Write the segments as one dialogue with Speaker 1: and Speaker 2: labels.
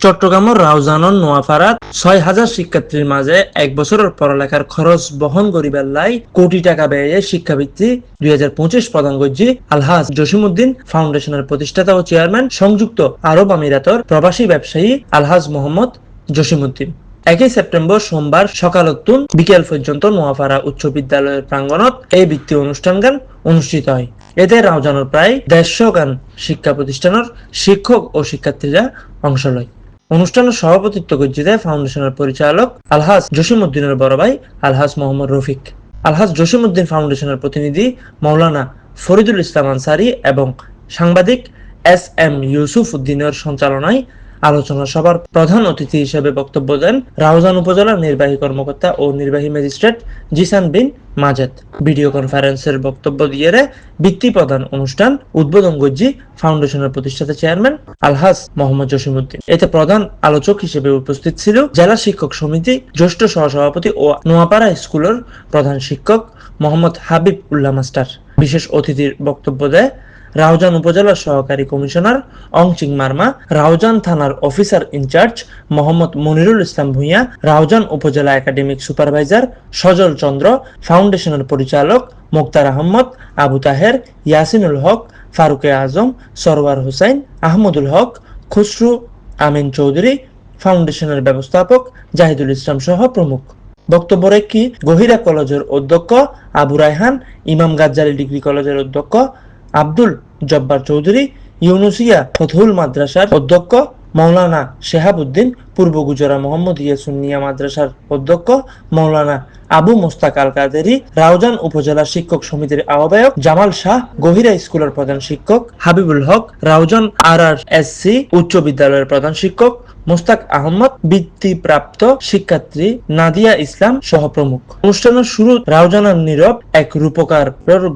Speaker 1: চট্টগ্রামের রাউজানন নোয়াপাড়াত ছয় হাজার শিক্ষার্থীর মাঝে এক বছরের পড়ালেখার খরচ বহন করিবার লাই কোটি টাকা ব্যয়ে শিক্ষাবৃত্তি দুই হাজার পঁচিশ প্রদান করছি আলহাজ জসিমুদ্দিন ফাউন্ডেশনের প্রতিষ্ঠাতা ও চেয়ারম্যান সংযুক্ত আরব আমিরাতর প্রবাসী ব্যবসায়ী আলহাজ মোহাম্মদ জসিমুদ্দিন একই সেপ্টেম্বর সোমবার সকাল সকালতুন বিকেল পর্যন্ত নোয়াপাড়া উচ্চ বিদ্যালয়ের প্রাঙ্গণত এই বৃত্তি অনুষ্ঠান গান অনুষ্ঠিত হয়। এতে রাউজানোর প্রায় দেড়শো গান শিক্ষা প্রতিষ্ঠানের শিক্ষক ও শিক্ষার্থীরা অংশ লয়। অনুষ্ঠানের সভাপতিত্ব করছে ফাউন্ডেশনের পরিচালক আলহাজ জসিমউদ্দিনের বড় ভাই আলহাজ মোহাম্মদ রফিক। আলহাজ জসিমউদ্দিন ফাউন্ডেশনের প্রতিনিধি মৌলানা ফরিদুল ইসলাম আনসারি এবং সাংবাদিক এস এম ইউসুফ উদ্দিনের সঞ্চালনায় আলোচনা সভার প্রধান অতিথি হিসেবে বক্তব্য দেন রাউজান উপজেলার নির্বাহী কর্মকর্তা ও নির্বাহী ম্যাজিস্ট্রেট জিসান বিন মাজেদ। ভিডিও কনফারেন্সের বক্তব্য দিয়ে বৃত্তি প্রদান অনুষ্ঠান উদ্বোধন গজ্জি ফাউন্ডেশনের প্রতিষ্ঠাতা চেয়ারম্যান আলহাজ মোহাম্মদ জসিমউদ্দিন। এতে প্রধান আলোচক হিসেবে উপস্থিত ছিল জেলা শিক্ষক সমিতি জ্যেষ্ঠ সহসভাপতি ও নোয়াপাড়া স্কুলের প্রধান শিক্ষক মোহাম্মদ হাবিব উল্লাহ মাস্টার। বিশেষ অতিথির বক্তব্য দেয় রাউজান উপজেলার সহকারী কমিশনার অংচিং মার্মা, রাউজান থানার officer in charge Mohammad Monirul Islam Bhuiyan, Raozan উপজেলা একাডেমিক সুপারভাইজার সজল চন্দ্র, ফাউন্ডেশনের পরিচালক মোক্তার আহমদ, আবু তাহের, ইয়াসিনুল হক, ফারুকে আজম, সরওয়ার হুসাইন, আহমদুল হক, খুসরু আমিন চৌধুরী, ফাউন্ডেশনের ব্যবস্থাপক জাহিদুল ইসলাম সহ প্রমুখ। বক্তব্য রেখে গহিরা কলেজের অধ্যক্ষ আবু রায়হান, ইমাম গাজ্জালি ডিগ্রি কলেজের অধ্যক্ষ আব্দুল জব্বার চৌধুরী ইউনুসিয়া ফথুল মাদ্রাসার অধ্যক্ষ মৌলানা শেহাবুদ্দিন পূর্ব গুজরা মোহাম্মদ ইয়াসুন্নিয়া মাদ্রাসার অধ্যক্ষ মৌলানা আবু মোস্তাক আল কাদেরি রাউজান উপজেলা শিক্ষক সমিতির আহ্বায়ক জামাল শাহ গহিরা স্কুলের প্রধান শিক্ষক Habibul Haque, Raozan R R S C উচ্চ বিদ্যালয়ের প্রধান শিক্ষক মোস্তাক আহমদ, বৃত্তিপ্রাপ্ত শিক্ষার্থী নাদিয়া ইসলাম সহ প্রমুখ। অনুষ্ঠানের শুরু রাউজানার নীরব এক রূপকার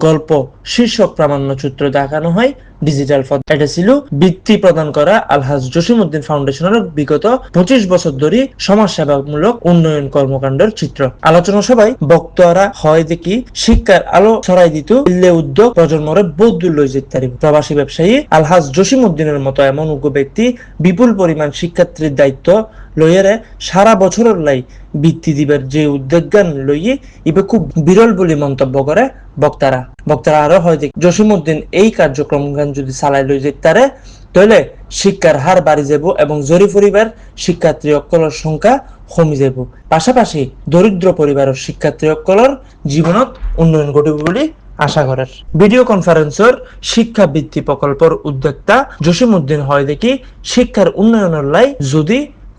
Speaker 1: গল্প শীর্ষক প্রামাণ্যচিত্র দেখানো হয় ডিজিটাল ফটো এটা ছিল বৃত্তি প্রদান করা আলহাজ জসিমউদ্দিন ফাউন্ডেশনের বিগত পঁচিশ বছর ধরে সমাজ সেবামূলক উন্নয়ন কর্মকাণ্ডের চিত্র। আলোচনা সভায় বক্তারা হয় দেখি শিক্ষার আলো ছড়াই দিত ইল্লে উদ্যোগ প্রজন্মরে বৌদ্ধ লই যেতে প্রবাসী ব্যবসায়ী আলহাজ জসিমউদ্দিনের মতো এমন উগ্র ব্যক্তি বিপুল পরিমাণ শিক্ষার্থীর দায়িত্ব লইয়ারে সারা বছরের লাই বৃত্তি দিবার যে উদ্যোগান লইয়ে ইবে খুব বিরল বলে মন্তব্য করে বক্তারা। বক্তারা আরও হয় যে, জসিমউদ্দিন এই কার্যক্রম যদি চালাই লই যেতে তাহলে শিক্ষার হার বাড়ি যাব এবং জরি পরিবার শিক্ষার্থী অকলের সংখ্যা কমি যাব। পাশাপাশি দরিদ্র পরিবারের শিক্ষার্থী অকলের জীবনত উন্নয়ন ঘটিব বলে আশা করার ভিডিও কনফারেন্সর শিক্ষা বৃত্তি প্রকল্পের উদ্যোক্তা জসিমউদ্দিন হয় দেখি শিক্ষার উন্নয়নের লাই যদি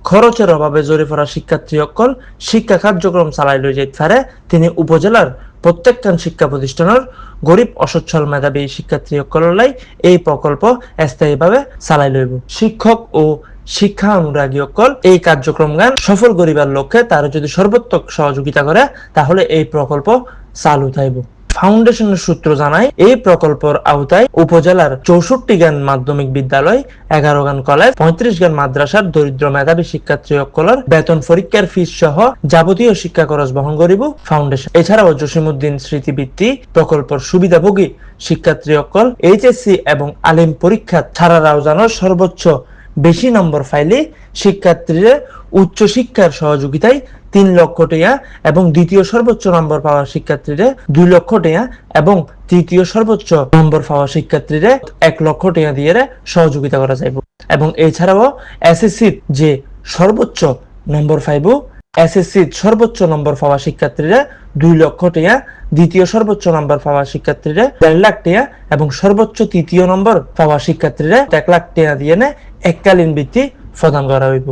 Speaker 1: খরচের অভাবে জড়ে পড়া শিক্ষার্থী অকল শিক্ষা কার্যক্রম চালাই লই যেতে পারে। তিনি উপজেলার প্রত্যেকখান শিক্ষা প্রতিষ্ঠানের গরিব অসচ্ছল মেধাবী শিক্ষার্থী অকলাই এই প্রকল্প স্থায়ীভাবে চালাই লইব। শিক্ষক ও শিক্ষা অনুরাগী অকল এই কার্যক্রম গান সফল করিবার লক্ষ্যে তারা যদি সর্বোত্তক সহযোগিতা করে, তাহলে এই প্রকল্প চালু থাকবে ফাউন্ডেশনের সূত্র জানায়, এই প্রকল্পের আওতায় উপজেলার চৌষট্টি গান মাধ্যমিক বিদ্যালয়, এগারো গান কলেজ, পঁয়ত্রিশ গান মাদ্রাসার দরিদ্র মেধাবী শিক্ষার্থী অকলর বেতন পরীক্ষার ফিস সহ যাবতীয় শিক্ষা খরচ বহন করিব ফাউন্ডেশন। এছাড়াও জসিমুদ্দিন স্মৃতিবৃত্তি, প্রকল্পের সুবিধাভোগী শিক্ষার্থী অকল এইচএসসি এবং আলিম পরীক্ষা ছাড়া রাউজানোর সর্বোচ্চ বেশি নম্বর ফাইলে শিক্ষার্থীরা উচ্চ শিক্ষার সহযোগিতায় তিন লক্ষ টাকা এবং দ্বিতীয় সর্বোচ্চ নম্বর পাওয়া শিক্ষার্থীরা দুই লক্ষ টাকা এবং তৃতীয় সর্বোচ্চ নম্বর পাওয়া শিক্ষার্থীরা এক লক্ষ টাকা দিয়ে সহযোগিতা করা যাইব এবং এছাড়াও এসএসসি যে সর্বোচ্চ নম্বর পাইব এসএসসি সর্বোচ্চ নম্বর পাওয়া শিক্ষার্থীরা দুই লক্ষ টাকা দ্বিতীয় সর্বোচ্চ নম্বর পাওয়া শিক্ষার্থীরা দেড় লাখ টাকা এবং সর্বোচ্চ তৃতীয় নম্বর পাওয়া শিক্ষার্থীরা এক লাখ টাকা দিয়ে এককালীন বৃত্তি প্রদান করা হইব।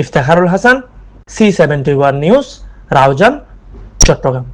Speaker 1: Iftekharul Hasan C seventy one news Raozan Chittagong.